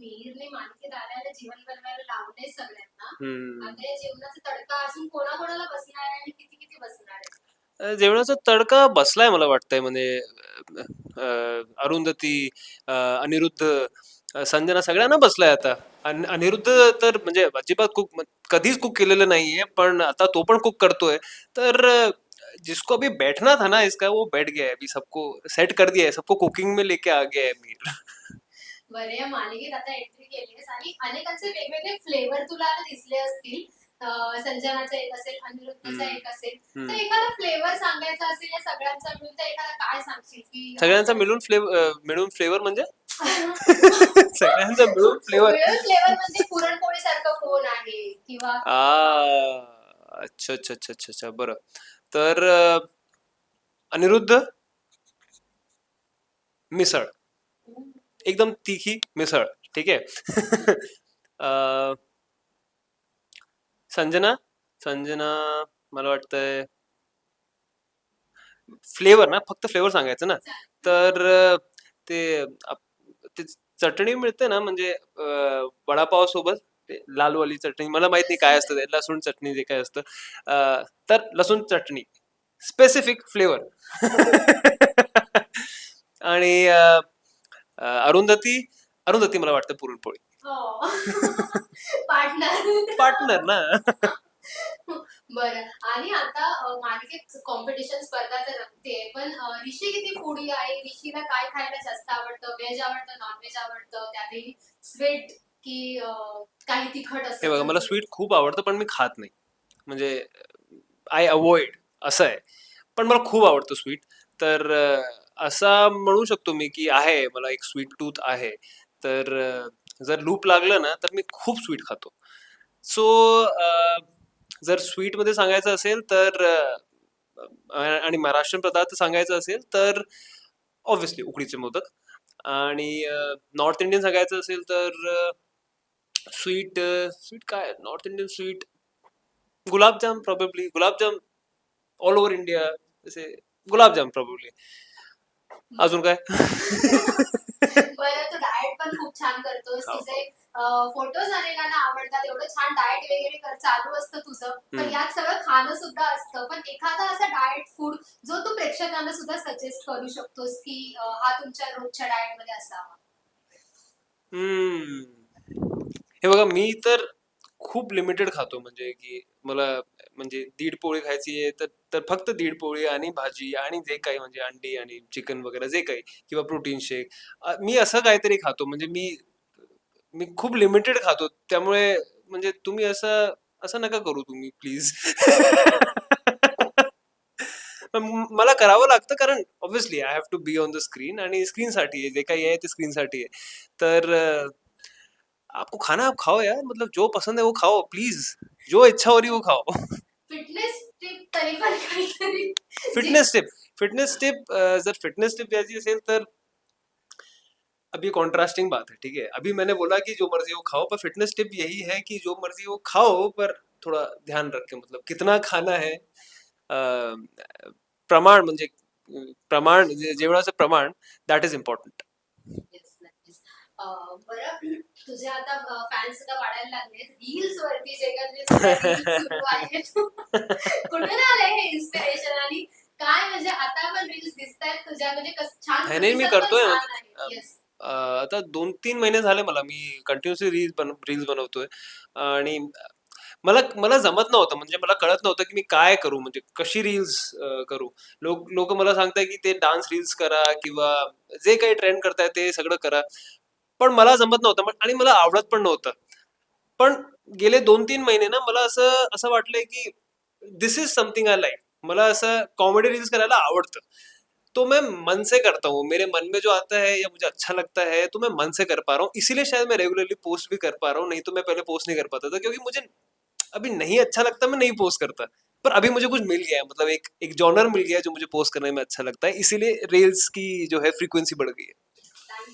मिहीरने आल्याला जीवन बनवायला लावलंय सगळ्यांना. आता या जेवणाचा तडका अजून कोणाकोणाला बसणार आहे आणि किती किती बसणार आहे? जेवणाचा तडका बसलाय मला वाटतंय म्हणजे अरुंधती अनिरुद्ध संजना सगळ्यांना बसलाय आता. अन- अनिरुद्ध तर म्हणजे अजिबात कुक कधीच कुक केलेलं नाहीये पण आता तो पण कुक करतोय. तर जिसको अभी बैठना था ना इसका वो बैठ गया है अभी सबको सेट कर दिया है सबको कुकिंग में लेके आ गया है मीर बरं या मालिकेत आता एंट्री केलीस आणि अनेकांचे वेगवेगळे फ्लेवर तुला आता दिसले असतील. संजनाचा एक असेल अनिरुद्धचा. एक असेल. तर एखादा फ्लेवर सांगायचा असेल या सगळ्यांचा मिळून तर एखादा काय सांगशील की सगळ्यांचा मिळून फ्लेवर मिळून फ्लेवर म्हणजे? सगळ्यांचा मिळून फ्लेवर फ्लेवर म्हणजे पुरणपोळी सारखं कोण आहे? किंवा अच्छा अच्छा अच्छा अच्छा अच्छा बरं. तर अनिरुद्ध मिसळ. एकदम तिखी मिसळ ठीक आहे? संजना संजना मला वाटतंय फ्लेवर ना फक्त फ्लेवर सांगायचं ना? तर ते ते चटणी मिळते ना म्हणजे वडापाव सोबत ते लालवाली चटणी मला माहीत नाही काय असतं ते लसूण चटणी जे काय असतं. तर लसूण चटणी स्पेसिफिक फ्लेवर आणि अरुंधती अरुंधती मला वाटतं पुरणपोळी. पार्टनर. पार्टनर ना. बरं. आणि आता मालिकेत कॉम्पिटिशन स्पर्धा तर रंगते पण ऋषी किती फूडी आहे? ऋषीला काय खायला जास्त आवडतं? व्हेज आवडतं नॉन व्हेज आवडतं? त्यातही स्वीट की काही तिखट असतं हे बघा मला स्वीट खूप आवडतं पण मी खात नाही. म्हणजे आय अवॉइड असं आहे. पण मला खूप आवडतं स्वीट तर असा म्हणू शकतो मी की आहे मला एक स्वीट टूथ आहे. तर जर लूप लागलं ना तर मी खूप स्वीट खातो. सो जर स्वीटमध्ये सांगायचं असेल तर आणि महाराष्ट्रीयन पदार्थ सांगायचं असेल तर ऑब्व्हियसली उकडीचे मोदक. आणि नॉर्थ इंडियन सांगायचं असेल तर स्वीट स्वीट काय? North Indian sweet gulabjam probably gulabjam all over India जसे गुलाबजाम प्रॉबेबली अजून काय बरं तू डाएट पण खूप छान करतोस हो. तुझे फोटोज अनेकांना आवडतात एवढं छान डाएट वगैरे कर चालू असतं तुझं पण हम्म. यात सगळं खाणं सुद्धा असतं पण एखादा असा डाएट फूड जो तू प्रेक्षकांना सुद्धा सजेस्ट करू शकतोस की अं, हा तुमच्या रोजच्या डाएटमध्ये असावा हम्म. हे बघा मी तर खूप लिमिटेड खातो म्हणजे की मला म्हणजे दीड पोळी खायची आहे तर तर फक्त दीड पोळी आणि भाजी आणि जे काही म्हणजे अंडी आणि चिकन वगैरे जे काही किंवा प्रोटीन शेक मी असं काहीतरी खातो म्हणजे मी मी खूप लिमिटेड खातो. त्यामुळे म्हणजे तुम्ही असं असं नका करू तुम्ही प्लीज मला करावं लागतं कारण obviously I have to be on the screen आणि स्क्रीनसाठी आहे जे काही आहे ते स्क्रीनसाठी आहे. तर आपको खाना आप खाओ यार मतलब जो पसंद है वो खाओ प्लीज़ जो इच्छा हो रही वो खाओ। Fitness tip fitness tip fitness tip जर फिटनेस टिप द्यायची असेल तर अभी कॉन्ट्रास्टिंग बात है ठीक है? अभी मैंने बोला कि जो मर्ज़ी वो खाओ पर फिटनेस टिप यही है कि जो मर्ज़ी वो खाओ पर थोड़ा ध्यान रख के मतलब कितना खाना है प्रमाण म्हणजे प्रमाण जेवणाचं प्रमाण दॅट इज़ इम्पॉर्टंट बरं. तुझे आता फॅन्स वाढायला लागले रील्स वरती जे कुठून आलंय हे इन्स्पिरेशन आणि काय म्हणजे आता पण रील्स तुझ्या? म्हणजे छान मी करतोय. म्हणजे. आता दोन तीन महिने झाले मला. मी कंटिन्युअसली रील्स बन रील्स बनवतोय. आणि मला मला जमत नव्हतं. म्हणजे मला कळत नव्हतं की मी काय करू? म्हणजे कशी रील्स करू? लोक लोक मला सांगताय की ते डान्स रील्स करा किंवा जे काही ट्रेंड करताय ते सगळं करा. पण मला जमत नव्हतं आणि मला आवडत पण नव्हतं. पण गेले दोन तीन महिने ना मला असं असं वाटलंय की this is something I like मला असं कॉमेडी रील्स करायला आवडतं. तो मैं मन से करता हूँ. मेरे मन में जो आता है, या मुझे अच्छा लगता है तो मैं मन से कर पा रहा हूँ. इसीलिए शायद मैं रेगुलरली पोस्ट भी कर पा रहा हूँ, नहीं तो मैं पहले पोस्ट नहीं कर पाता था, क्योंकि मुझे अभी नहीं अच्छा लगता, मैं नहीं पोस्ट करता। पर अभी मुझे कुछ मिल गया है मतलब एक एक जॉनर मिल गया है जो मुझे पोस्ट करने में अच्छा लगता है। इसीलिए रील्स की जो है फ्रीक्वेंसी बढ़ गई है।